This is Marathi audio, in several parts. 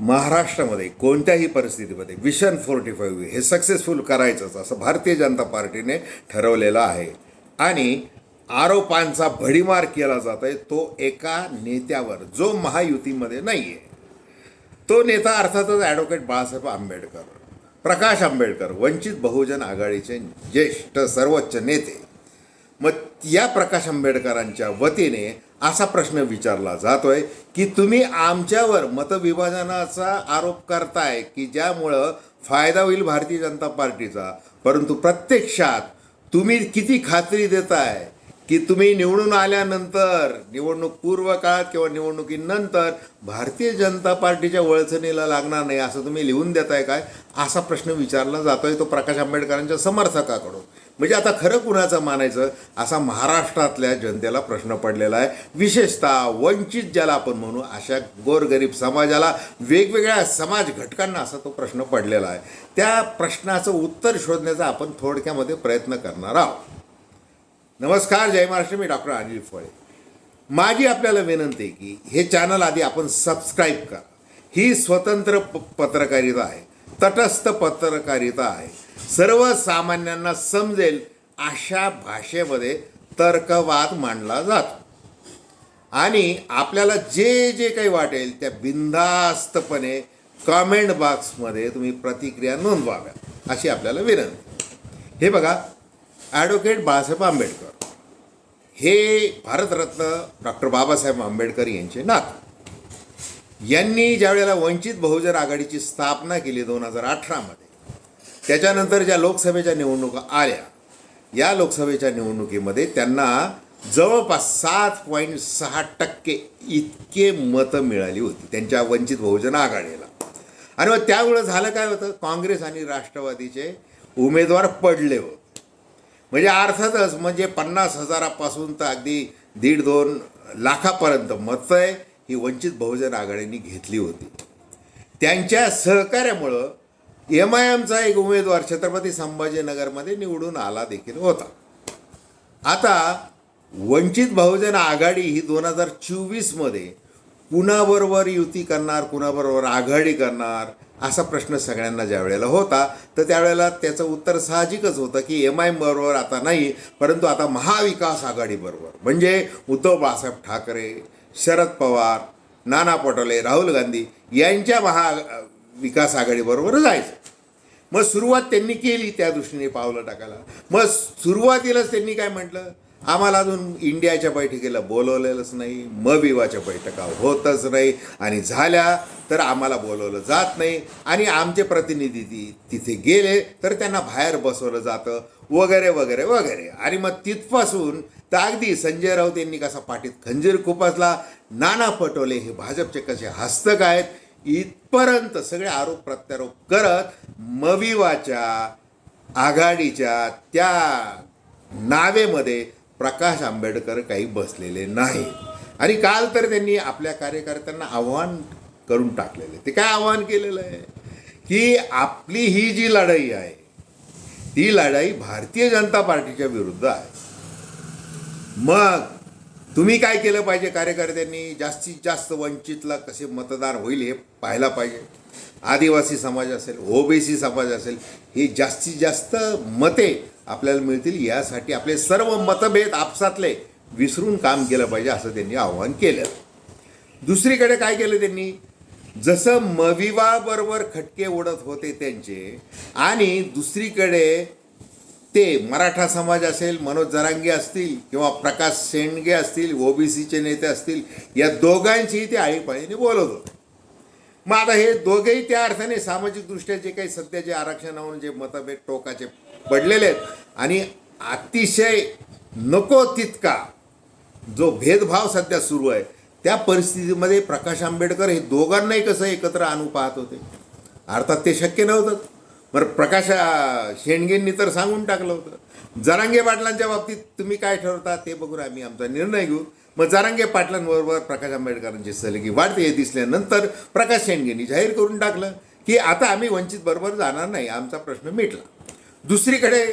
महाराष्ट्रामध्ये कोणत्याही परिस्थितीमध्ये विशन फोर्टी फाईव्ह हे सक्सेसफुल करायचंच असं भारतीय जनता पार्टीने ठरवलेलं आहे. आणि आरोपांचा भडीमार केला जात आहे तो एका नेत्यावर जो महायुतीमध्ये नाही आहे तो नेता अर्थातच ॲडव्होकेट बाळासाहेब आंबेडकर. प्रकाश आंबेडकर वंचित बहुजन आघाडीचे ज्येष्ठ सर्वोच्च नेते. मग या प्रकाश आंबेडकरांच्या वतीने असा प्रश्न विचारला जातोय की तुम्ही आमच्यावर मतविभाजनाचा आरोप करताय की ज्यामुळं फायदा होईल भारतीय जनता पार्टीचा? परंतु प्रत्यक्षात तुम्ही किती खात्री देताय की तुम्ही निवडून आल्यानंतर निवडणूक पूर्व काळात किंवा निवडणुकीनंतर भारतीय जनता पार्टीच्या वळचणीला लागणार नाही असं तुम्ही लिहून देताय काय? असा प्रश्न विचारला जातोय तो प्रकाश आंबेडकरांच्या समर्थकाकडून. म्हणजे आता खरं कुणाचं मानायचं? असा महाराष्ट्रातल्या जनतेला प्रश्न पडलेला आहे. विशेषतः वंचित ज्याला आपण म्हणू अशा गोरगरीब समाजाला वेगवेगळ्या समाज घटकांना असा तो प्रश्न पडलेला आहे. त्या प्रश्नाचं उत्तर शोधण्याचा आपण थोडक्यामध्ये प्रयत्न करणार आहोत. नमस्कार जय महाराष्ट्र. मी डॉक्टर अनिल फळे. माझी आपल्याला विनंती आहे की हे चॅनल आधी आपण सबस्क्राईब करा. ही स्वतंत्र प पत्रकारिता आहे. तटस्थ पत्रकारिता आहे. सर्वसामान्यांना समजेल अशा भाषेमध्ये तर्कवाद मांडला जातो. आणि आपल्याला जे जे काही वाटेल त्या बिंदास्तपणे कॉमेंट बॉक्समध्ये तुम्ही प्रतिक्रिया नोंदवाव्या अशी आपल्याला विनंती. हे बघा ॲडव्होकेट बाळासाहेब आंबेडकर. हे भारतरत्न डॉक्टर बाबासाहेब आंबेडकर यांचे नात. यांनी ज्यावेळेला वंचित बहुजन आघाडीची स्थापना केली दोन हजार अठरामध्ये त्याच्यानंतर ज्या लोकसभेच्या निवडणुका आल्या या लोकसभेच्या निवडणुकीमध्ये त्यांना जवळपास सात पॉईंट सहा टक्के इतके मतं मिळाली होती त्यांच्या वंचित बहुजन आघाडीला. आणि मग त्यामुळं झालं काय होतं? काँग्रेस आणि राष्ट्रवादीचे उमेदवार पडले होते. म्हणजे अर्थातच म्हणजे पन्नास हजारापासून तर अगदी दीड दोन लाखापर्यंत मतं आहे ही वंचित बहुजन आघाडीने घेतली होती. त्यांच्या सहकार्यामुळं एम आय एमचा एक उमेदवार छत्रपती संभाजीनगरमध्ये निवडून आला देखील होता. आता वंचित बहुजन आघाडी ही दोन हजार चोवीसमध्ये कुणाबरोबर युती करणार कुणाबरोबर आघाडी करणार असा प्रश्न सगळ्यांना ज्या वेळेला होता तर त्यावेळेला त्याचं उत्तर साहजिकच होतं की एम आय बरोबर आता नाही परंतु आता महाविकास आघाडीबरोबर म्हणजे उद्धव बाळासाहेब ठाकरे शरद पवार नाना पटोले राहुल गांधी यांच्या महा विकास आघाडीबरोबर जायचं मग सुरुवात त्यांनी केली त्या दृष्टीने पावलं टाकायला. मग सुरुवातीलाच त्यांनी काय म्हटलं? आम्हाला अजून इंडियाच्या बैठकीला बोलवलेलंच नाही मविवाच्या बैठका होतच नाही आणि झाल्या तर आम्हाला बोलवलं जात नाही आणि आमचे प्रतिनिधी ती तिथे गेले तर त्यांना बाहेर बसवलं जातं वगैरे वगैरे वगैरे. आणि मग तिथपासून तर अगदी संजय राऊत यांनी कसा पाठीत खंजीर खुपसला नाना पटोले हे भाजपचे कसे हस्तक आहेत इथपर्यंत सगळे आरोप प्रत्यारोप करत मविवाच्या आघाडीच्या त्या नावेमध्ये प्रकाश आंबेडकर काही बसलेले नाही. आणि काल तर त्यांनी आपल्या कार्यकर्त्यांना आव्हान करून टाकलेलं. आहे ते काय आव्हान केलेलं आहे? की आपली ही जी लढाई आहे ती लढाई भारतीय जनता पार्टीच्या विरुद्ध आहे. मग तुम्ही काय केलं पाहिजे कार्यकर्त्यांनी? जास्तीत जास्त वंचितला कसे मतदार होईल हे पाहायला पाहिजे. आदिवासी समाज असेल ओबीसी समाज असेल हे जास्तीत जास्त मते आपल्याला मिळतील. यासाठी आपले सर्व मतभेद आपसातले विसरून काम केलं पाहिजे असं त्यांनी आवाहन केलं. दुसरीकडे काय केलं त्यांनी? जसं मविवाबरोबर खटके उडत होते त्यांचे आणि दुसरीकडे ते मराठा समाज असेल मनोज जरांगे असतील किंवा प्रकाश शेंडगे असतील ओबीसीचे नेते असतील या दोघांचीही ते आळीपाळीने बोलत होते. मग आता हे दोघेही त्या अर्थाने सामाजिकदृष्ट्या जे काही सध्याचे आरक्षणावरून जे मतभेद टोकाचे पडलेले आहेत आणि अतिशय नको तितका जो भेदभाव सध्या सुरू आहे त्या परिस्थितीमध्ये प्रकाश आंबेडकर हे दोघांनाही कसं एकत्र आणू पाहत होते? अर्थात ते शक्य नव्हतं. बरं प्रकाश शेणगेंनी शेंडगेंनी तर सांगून टाकलं होतं. जरांगे पाटलांच्या बाबतीत तुम्ही काय ठरवता ते बघून आम्ही आमचा निर्णय घेऊ. मग जरांगे पाटलांबरोबर प्रकाश आंबेडकरांची सलगी वाढते हे दिसल्यानंतर प्रकाश शेंडगेंनी जाहीर करून टाकलं की आता आम्ही वंचित बरोबर जाणार नाही आमचा प्रश्न मिटला. दुसरीकडे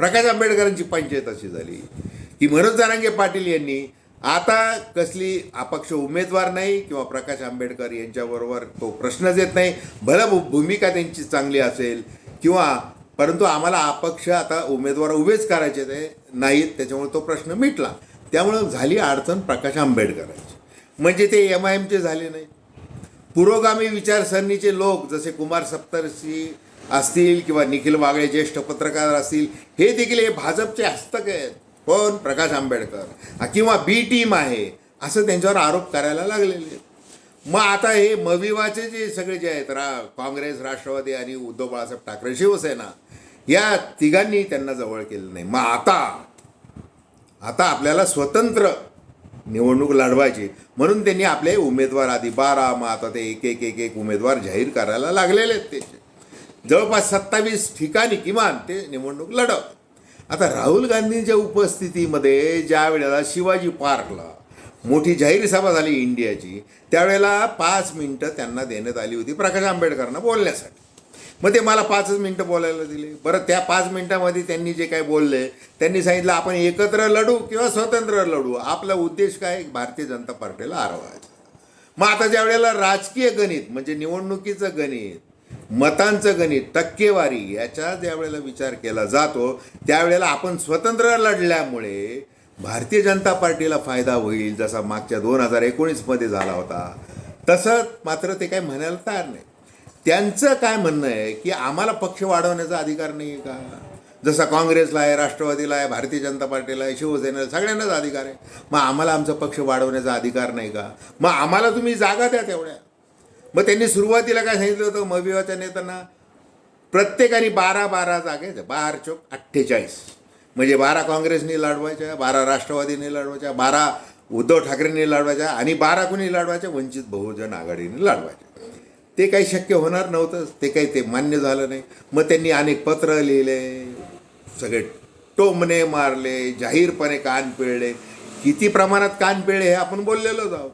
प्रकाश आंबेडकरांची पंचायत अशी झाली की मनोज जरांगे पाटील यांनी आता कसली अपक्ष उमेदवार नाही किंवा प्रकाश आंबेडकर यांच्याबरोबर तो प्रश्नच येत नाही. भलं भूमिका त्यांची चांगली असेल किंवा परंतु आम्हाला अपक्ष आता उमेदवार उभेच करायचे ते नाहीत त्याच्यामुळे तो प्रश्न मिटला. त्यामुळं झाली अडचण प्रकाश आंबेडकरांची. म्हणजे ते एम आय एमचे झाले नाही. पुरोगामी विचारसरणीचे लोक जसे कुमार सप्तर्षी असतील किंवा निखिल वागळे ज्येष्ठ पत्रकार असतील हे देखील हे भाजपचे हस्तक आहेत. कोण? प्रकाश आंबेडकर. किंवा बी टीम आहे असं त्यांच्यावर आरोप करायला लागलेले आहेत. मग आता हे मविवाचे जे सगळे जे आहेत रा काँग्रेस राष्ट्रवादी आणि उद्धव बाळासाहेब ठाकरे शिवसेना या तिघांनी त्यांना जवळ केलं नाही. मग आता आता आपल्याला स्वतंत्र निवडणूक लढवायची म्हणून त्यांनी आपले उमेदवार आधी बारा मग आता ते एक एक एक एक उमेदवार जाहीर करायला लागलेले आहेत त्याचे जवळपास सत्तावीस ठिकाणी किमान ते निवडणूक लढवत आता राहुल गांधींच्या उपस्थितीमध्ये ज्या वेळेला शिवाजी पार्कला मोठी जाहीर सभा झाली इंडियाची त्यावेळेला पाच मिनटं त्यांना देण्यात आली होती प्रकाश आंबेडकरांना बोलण्यासाठी. मग ते मला पाचच मिनटं बोलायला दिले. बरं त्या पाच मिनटामध्ये त्यांनी जे काय बोलले त्यांनी सांगितलं आपण एकत्र लढू किंवा स्वतंत्र लढू. आपला उद्देश काय? भारतीय जनता पार्टीला हरवायचा मग आता ज्या वेळेला राजकीय गणित म्हणजे निवडणुकीचं गणित मतांचं गणित टक्केवारी याचा ज्या वेळेला विचार केला जातो त्यावेळेला आपण स्वतंत्र लढल्यामुळे भारतीय जनता पार्टीला फायदा होईल जसा मागच्या दोन हजार एकोणीसमध्ये झाला होता. तसं मात्र ते काय म्हणायला तयार नाही. त्यांचं काय म्हणणं आहे की आम्हाला पक्ष वाढवण्याचा अधिकार नाही आहे का? जसा काँग्रेसला आहे राष्ट्रवादीला आहे भारतीय जनता पार्टीला आहे शिवसेनेला सगळ्यांनाच अधिकार आहे. मग आम्हाला आमचा पक्ष वाढवण्याचा अधिकार नाही का? मग आम्हाला तुम्ही जागा द्या तेवढ्या. मग त्यांनी सुरुवातीला काय सांगितलं होतं? मविवाच्या नेत्यांना प्रत्येकाने बारा बारा जागे बार चौक अठ्ठेचाळीस. म्हणजे बारा काँग्रेसनी लढवायच्या बारा राष्ट्रवादीने लढवायच्या बारा उद्धव ठाकरेंनी लढवायच्या आणि बारा कुणी लढवायच्या? वंचित बहुजन आघाडीने लढवायच्या. ते काही शक्य होणार नव्हतंच ते काही ते मान्य झालं नाही. मग त्यांनी अनेक पत्र लिहिले सगळे टोमणे मारले जाहीरपणे कान पिळले. किती प्रमाणात कान पिळले हे आपण बोललेलोच आहोत.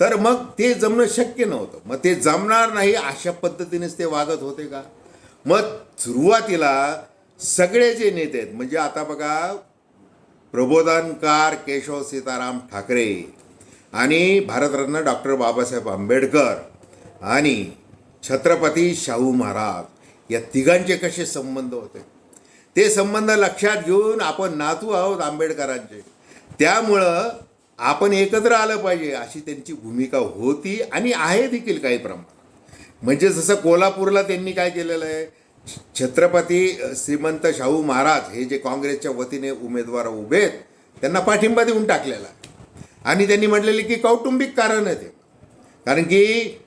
तर मग ते जमणं शक्य नव्हतं. मग ते जमणार नाही अशा पद्धतीनेच ते वागत होते का? मग सुरुवातीला सगळे जे नेते आहेत म्हणजे आता बघा प्रबोधनकार केशव सीताराम ठाकरे आणि भारतरत्न डॉक्टर बाबासाहेब आंबेडकर आणि छत्रपती शाहू महाराज या तिघांचे कसे संबंध होते? ते संबंध लक्षात घेऊन आपण नातू आहोत आंबेडकरांचे. त्यामुळं आपण एकत्र आलं पाहिजे अशी त्यांची भूमिका होती आणि आहे देखील काही प्रमाणात. म्हणजे जसं कोल्हापूरला त्यांनी काय केलेलं आहे छत्रपती श्रीमंत शाहू महाराज हे जे काँग्रेसच्या वतीने उमेदवार उभे आहेत त्यांना पाठिंबा देऊन टाकलेला आणि त्यांनी म्हटलेले की कौटुंबिक कारण आहे ते. कारण की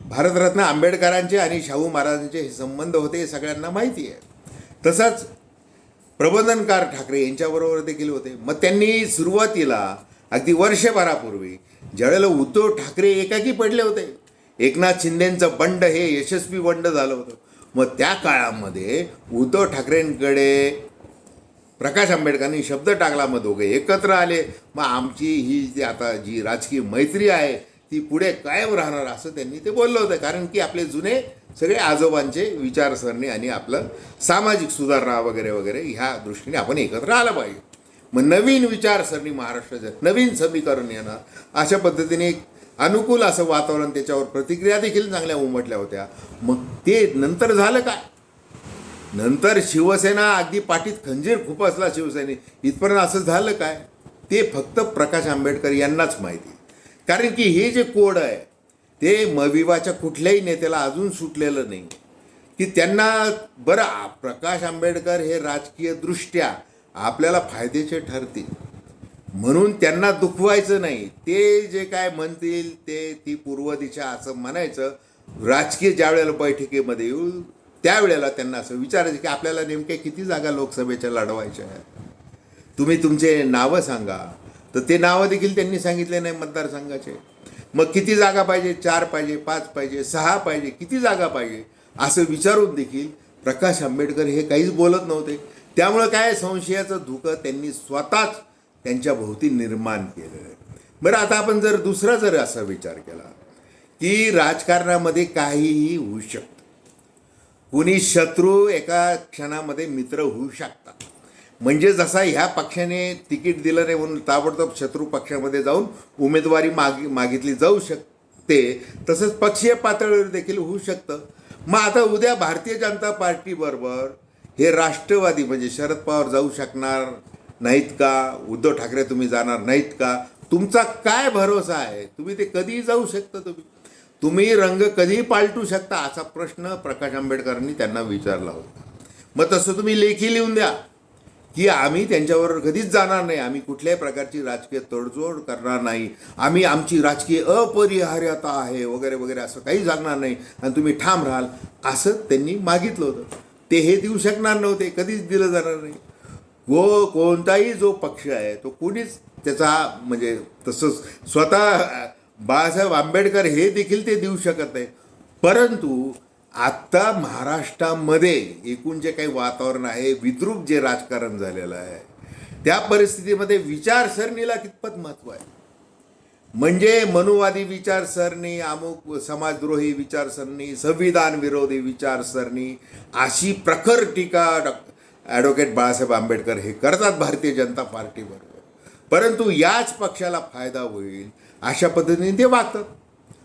भारतरत्न आंबेडकरांचे आणि शाहू महाराजांचे हे संबंध होते हे सगळ्यांना माहिती आहे. तसंच प्रबोधनकार ठाकरे यांच्याबरोबर देखील होते. मग त्यांनी सुरुवातीला अगदी वर्षभरापूर्वी ज्यावेळेला उद्धव ठाकरे एकाकी पडले होते. एकनाथ शिंदेंचं बंड हे यशस्वी बंड झालं होतं. मग त्या काळामध्ये उद्धव ठाकरेंकडे प्रकाश आंबेडकरांनी शब्द टाकला. मग दोघे एकत्र आले. मग आमची ही जी आता जी राजकीय मैत्री आहे ती पुढे कायम राहणार असं त्यांनी ते बोललं होतं. कारण की आपले जुने सगळे आजोबांचे विचारसरणी आणि आपलं सामाजिक सुधारणा वगैरे वगैरे ह्या दृष्टीने आपण एकत्र आलं पाहिजे. मग नवीन विचारसरणी महाराष्ट्राच्या नवीन समीकरण येणार. अशा पद्धतीने एक अनुकूल असं वातावरण त्याच्यावर प्रतिक्रिया देखील चांगल्या उमटल्या होत्या. मग ते नंतर झालं काय? नंतर शिवसेना अगदी पाठीत खंजीर खूप असला शिवसेने. इथपर्यंत असं झालं काय? ते फक्त प्रकाश आंबेडकर यांनाच माहिती. कारण की हे जे कोड आहे ते मविवाच्या कुठल्याही नेत्याला अजून सुटलेलं नाही. की त्यांना बरं प्रकाश आंबेडकर हे राजकीयदृष्ट्या आपल्याला फायद्याचे ठरतील. म्हणून त्यांना दुखवायचं नाही. ते जे काय म्हणतील ते ती पूर्व दिशा असं म्हणायचं. राजकीय ज्या वेळेला बैठकीमध्ये येऊ त्यावेळेला त्यांना असं विचारायचं की आपल्याला नेमक्या किती जागा लोकसभेच्या लढवायच्या आहेत? तुम्ही तुमचे नावं सांगा. तर ते नावं देखील त्यांनी सांगितले नाही मतदारसंघाचे. मग किती जागा पाहिजे? चार पाहिजे पाच पाहिजे सहा पाहिजे किती जागा पाहिजे? असं विचारून देखील प्रकाश आंबेडकर हे काहीच बोलत नव्हते. त्यामुळं काय संशयाचं धुकं त्यांनी स्वतःच त्यांच्या भोवती निर्माण केलं आहे. बरं आता आपण जर दुसरा जर असा विचार केला की राजकारणामध्ये काहीही होऊ शकतं. कुणी शत्रू एका क्षणामध्ये मित्र होऊ शकतात. म्हणजे जसा ह्या पक्षाने तिकीट दिलं नाही म्हणून ताबडतोब शत्रू पक्षामध्ये जाऊन उमेदवारी माग मागितली जाऊ शकते तसंच पक्षीय पातळीवर देखील होऊ शकतं. मग आता उद्या भारतीय जनता पार्टीबरोबर हे राष्ट्रवादी म्हणजे शरद पवार जाऊ शकणार नाहीत का? उद्धव ठाकरे तुम्ही जाणार नाहीत का? तुमचा काय भरोसा आहे? तुम्ही ते कधीही जाऊ शकता तुम्ही. तुम्ही रंग कधीही पालटू शकता असा प्रश्न प्रकाश आंबेडकरांनी त्यांना विचारला होता. मग तसं तुम्ही लेखी लिहून द्या की आम्ही त्यांच्यावर कधीच जाणार नाही. आम्ही कुठल्याही प्रकारची राजकीय तडजोड करणार नाही. आम्ही आमची राजकीय अपरिहार्यता आहे वगैरे वगैरे असं काही सांगणार नाही. आणि तुम्ही ठाम राहाल असं त्यांनी मागितलं होतं. ते हे देऊ शकणार नव्हते कधीच दिलं जाणार नाही. को कोणताही जो पक्ष आहे तो कुणीच त्याचा म्हणजे तसंच स्वतः बाळासाहेब आंबेडकर हे देखील ते देऊ शकत नाही. परंतु आत्ता महाराष्ट्रामध्ये एकूण जे काही वातावरण आहे विद्रूप जे राजकारण झालेलं आहे त्या परिस्थितीमध्ये विचारसरणीला कितपत महत्त्व आहे? म्हणजे मनुवादी विचारसरणी अमुक समाजद्रोही विचारसरणी संविधान विरोधी विचारसरणी अशी प्रखर टीका डॉ ॲडव्होकेट बाळासाहेब आंबेडकर हे करतात भारतीय जनता पार्टीबरोबर परंतु याच पक्षाला फायदा होईल अशा पद्धतीने ते वागतात.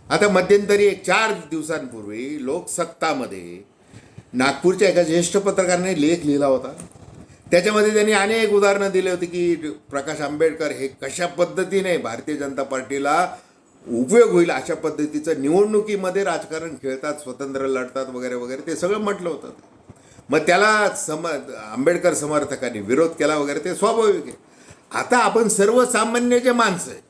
आता मध्यंतरी एक चार दिवसांपूर्वी लोकसत्तामध्ये नागपूरच्या एका ज्येष्ठ पत्रकाराने लेख लिहिला होता. त्याच्यामध्ये त्यांनी अनेक उदाहरणं दिले होते की प्रकाश आंबेडकर हे कशा पद्धतीने भारतीय जनता पार्टीला उपयोग होईल अशा पद्धतीचं निवडणुकीमध्ये राजकारण खेळतात स्वतंत्र लढतात वगैरे वगैरे ते सगळं म्हटलं होतं मग त्याला सम आंबेडकर समर्थकांनी विरोध केला वगैरे ते स्वाभाविक आहे. आता आपण सर्वसामान्य जे माणसं आहे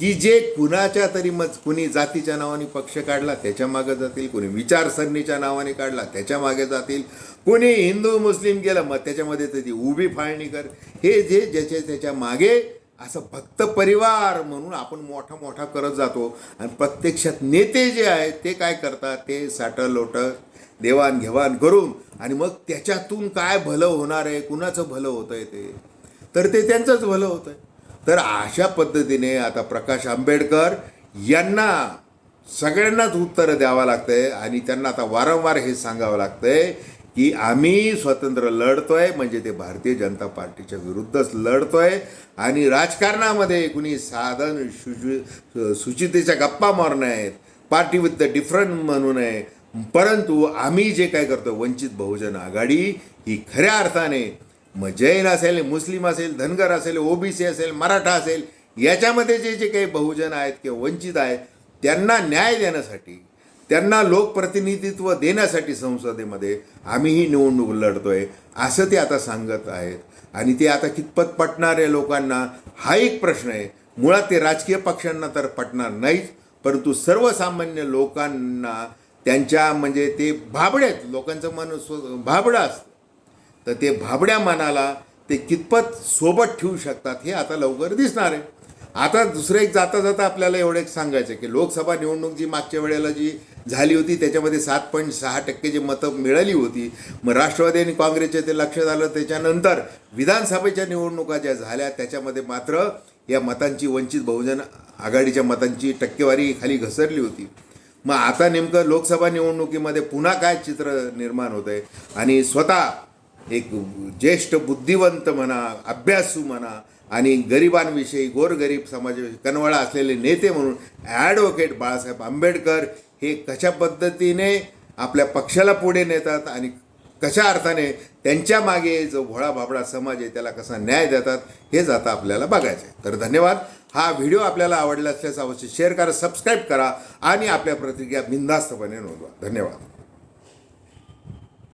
की जे कुणाच्या तरी मग कुणी जातीच्या नावाने पक्ष काढला त्याच्यामागे जातील. कुणी विचारसरणीच्या नावाने काढला त्याच्यामागे जातील. कुणी हिंदू मुस्लिम गेलं मग त्याच्यामध्ये त्याची उभी फाळणी कर. हे जे ज्याच्या त्याच्यामागे असं भक्त परिवार म्हणून आपण मोठा मोठा करत जातो. आणि प्रत्यक्षात नेते जे आहेत ते काय करतात? ते साठं लोटं देवाणघेवाण करून आणि मग त्याच्यातून काय भलं होणार आहे? कुणाचं भलं होतं आहे ते? तर ते त्यांचंच भलं होतं आहे तर अशा पद्धतीने आता प्रकाश आंबेडकर यांना सगळ्यांनाच उत्तरं द्यावं लागतं आहे आणि त्यांना आता वारंवार हे सांगावं लागतं आहे की आम्ही स्वतंत्र लढतो आहे म्हणजे ते भारतीय जनता पार्टीच्या विरुद्धच लढतो आहे आणि राजकारणामध्ये कुणी साधन शुचि सुचितेच्या गप्पा मारणं आहेत पार्टी विथ द डिफरंट म्हणू नये. परंतु आम्ही जे काय करतो वंचित बहुजन आघाडी ही खऱ्या अर्थाने मग जैन असेल मुस्लिम असेल धनगर असेल ओबीसी असेल मराठा असेल याच्यामध्ये जे जे काही बहुजन आहेत किंवा वंचित आहेत त्यांना न्याय देण्यासाठी त्यांना लोकप्रतिनिधित्व देण्यासाठी संसदेमध्ये आम्हीही निवडणूक लढतोय असं ते आता सांगत आहेत. आणि ते आता कितपत पटणार आहे लोकांना हा एक प्रश्न आहे. मुळात ते राजकीय पक्षांना तर पटणार नाहीच परंतु सर्वसामान्य लोकांना त्यांच्या म्हणजे ते भाबडे आहेत. लोकांचं मन भाबडं असतं. तर ते भाबड्या मनाला ते कितपत सोबत ठेवू शकतात हे आता लवकर दिसणार आहे. आता दुसरं एक जाता जाता आपल्याला एवढं एक सांगायचं की लोकसभा निवडणूक जी मागच्या वेळेला जी झाली होती त्याच्यामध्ये सात पॉईंट सहा टक्के जी मतं मिळाली होती मग राष्ट्रवादी आणि काँग्रेसचे ते लक्ष झालं त्याच्यानंतर विधानसभेच्या निवडणुका ज्या झाल्या त्याच्यामध्ये मात्र या मतांची वंचित बहुजन आघाडीच्या मतांची टक्केवारी खाली घसरली होती. मग आता नेमकं लोकसभा निवडणुकीमध्ये पुन्हा काय चित्र निर्माण होत आहे आणि स्वतः एक ज्येष्ठ बुद्धिवंत म्हणा अभ्यासू म्हणा आणि गरिबांविषयी गोरगरीब समाजाविषयी कनवळा असलेले नेते म्हणून ॲडव्होकेट बाळासाहेब आंबेडकर हे कशा पद्धतीने आपल्या पक्षाला पुढे नेतात आणि कशा अर्थाने त्यांच्या मागे जो भोळा भाबडा समाज आहे त्याला कसा न्याय देतात हेच आता आपल्याला बघायचं आहे. तर धन्यवाद. हा व्हिडिओ आपल्याला आवडला असल्यास अवश्य शेअर करा सबस्क्राईब करा आणि आपल्या प्रतिक्रिया बिनधास्तपणे नोंदवा. धन्यवाद.